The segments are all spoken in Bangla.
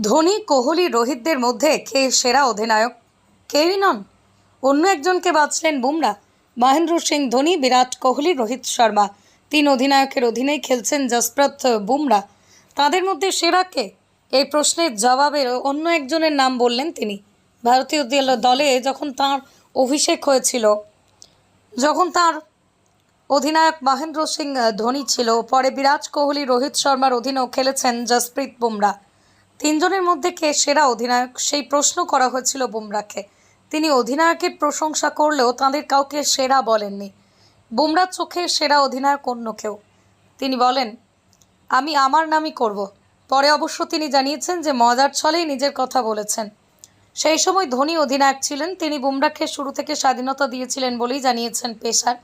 ধোনি, কোহলি, রোহিতদের মধ্যে কে সেরা অধিনায়ক? কেউই নন। অন্য একজনকে বাঁচলেন বুমরা। মহেন্দ্র সিং ধোনি, বিরাট কোহলি, রোহিত শর্মা। তিন অধিনায়কের অধীনেই খেলছেন জসপ্রত বুমরা। তাদের মধ্যে সেরা কে? এই প্রশ্নের জবাবে অন্য একজনের নাম বললেন তিনি। ভারতীয় দল- দলে যখন তার অভিষেক হয়েছিল, যখন তার অধিনায়ক মহেন্দ্র সিং ধোনি ছিল, পরে বিরাট কোহলি, রোহিত শর্মার অধীনেও খেলেছেন জসপ্রীত বুমরা। তিনজনের মধ্যে কে সেরা অধিনায়ক সেই প্রশ্ন করা হয়েছিল বুমরাকে তিনি অধিনায়কের প্রশংসা করলেও তাদের কাউকে সেরা বলেননি। বুমরার চোখে সেরা অধিনায়ক অন্য কেউ। তিনি বলেন, আমি আমার নামই করব। পরে অবশ্য তিনি জানিয়েছেন যে মজার ছলেই নিজের কথা বলেছেন। সেই সময় ধোনি অধিনায়ক ছিলেন, তিনি বুমরাকে শুরু থেকে স্বাধীনতা দিয়েছিলেন বলেই জানিয়েছেন পেশার।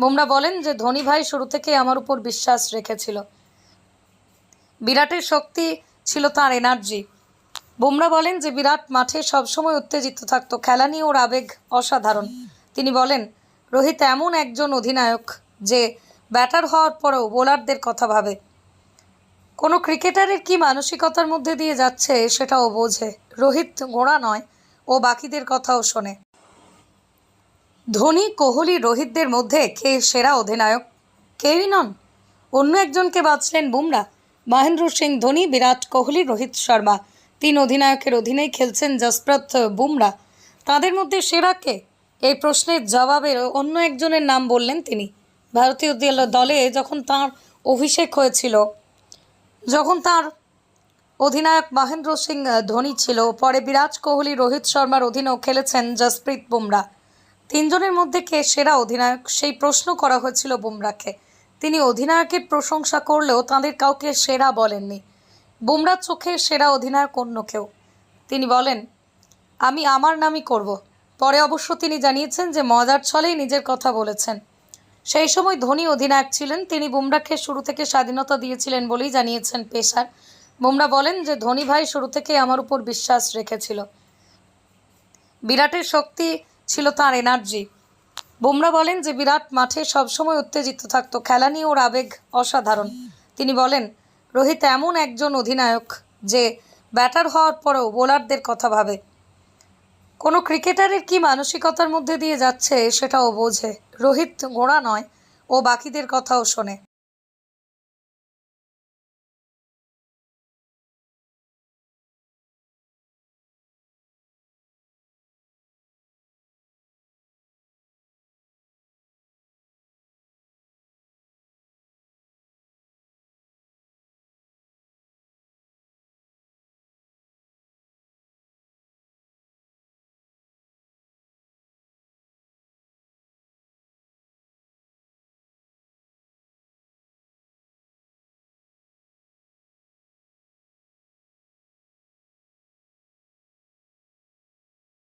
বুমরা বলেন যে, ধোনি ভাই শুরু থেকে আমার উপর বিশ্বাস রেখেছিল। বিরাটের শক্তি ছিল তার এনার্জি। বুমরা বলেন যে বিরাট মাঠে সবসময় উত্তেজিত থাকতো। খেলা নিয়ে ওর আবেগ অসাধারণ। তিনি বলেন, রোহিত এমন একজন অধিনায়ক যে ব্যাটার হওয়ার পরেও বোলারদের কথা ভাবে। কোনো ক্রিকেটারের কি মানসিকতার মধ্যে দিয়ে যাচ্ছে সেটাও বোঝে। রোহিত গোড়া নয়, ও বাকিদের কথাও শোনে। ধোনি, কোহলি, রোহিতদের মধ্যে কে সেরা অধিনায়ক? কেউই নন। অন্য একজনকে বাঁচলেন বুমরা। মহেন্দ্র সিং ধোনি, বিরাট কোহলি, রোহিত শর্মা। তিন অধিনায়কের অধীনেই খেলছেন জসপ্রত বুমরা। তাদের মধ্যে সেরা কে? এই প্রশ্নের জবাবে অন্য একজনের নাম বললেন তিনি। ভারতীয় দল- দলে যখন তার অভিষেক হয়েছিল, যখন তার অধিনায়ক মহেন্দ্র সিং ধোনি ছিল, পরে বিরাট কোহলি, রোহিত শর্মার অধীনেও খেলেছেন জসপ্রীত বুমরা। তিনজনের মধ্যে কে সেরা অধিনায়ক? সেই প্রশ্ন করা হয়েছিল বুমরাকে। তিনি অধিনায়কের প্রশংসা করলেও তাদের কাউকে সেরা বলেননি। বুমরার চোখে সেরা অধিনায়ক অন্য কেউ। তিনি বলেন, আমি আমার নামই করব। পরে অবশ্য তিনি জানিয়েছেন যে মজার ছলেই নিজের কথা বলেছেন। সেই সময় ধোনি অধিনায়ক ছিলেন, তিনি বুমরাকে শুরু থেকে স্বাধীনতা দিয়েছিলেন বলেই জানিয়েছেন পেশার। বুমরা বলেন যে, ধোনি ভাই শুরু থেকেই আমার উপর বিশ্বাস রেখেছিল। বিরাটের শক্তি ছিল তার এনার্জি বুমরা বলেন যে বিরাট মাঠে সবসময় উত্তেজিত থাকতো। খেলা নিয়ে ওর আবেগ অসাধারণ। তিনি বলেন, রোহিত এমন একজন অধিনায়ক যে ব্যাটার হওয়ার পরেও বোলারদের কথা ভাবে। কোনো ক্রিকেটারের কি মানসিকতার মধ্যে দিয়ে যাচ্ছে সেটাও বোঝে। রোহিত গোড়া নয়, ও বাকিদের কথাও শোনে।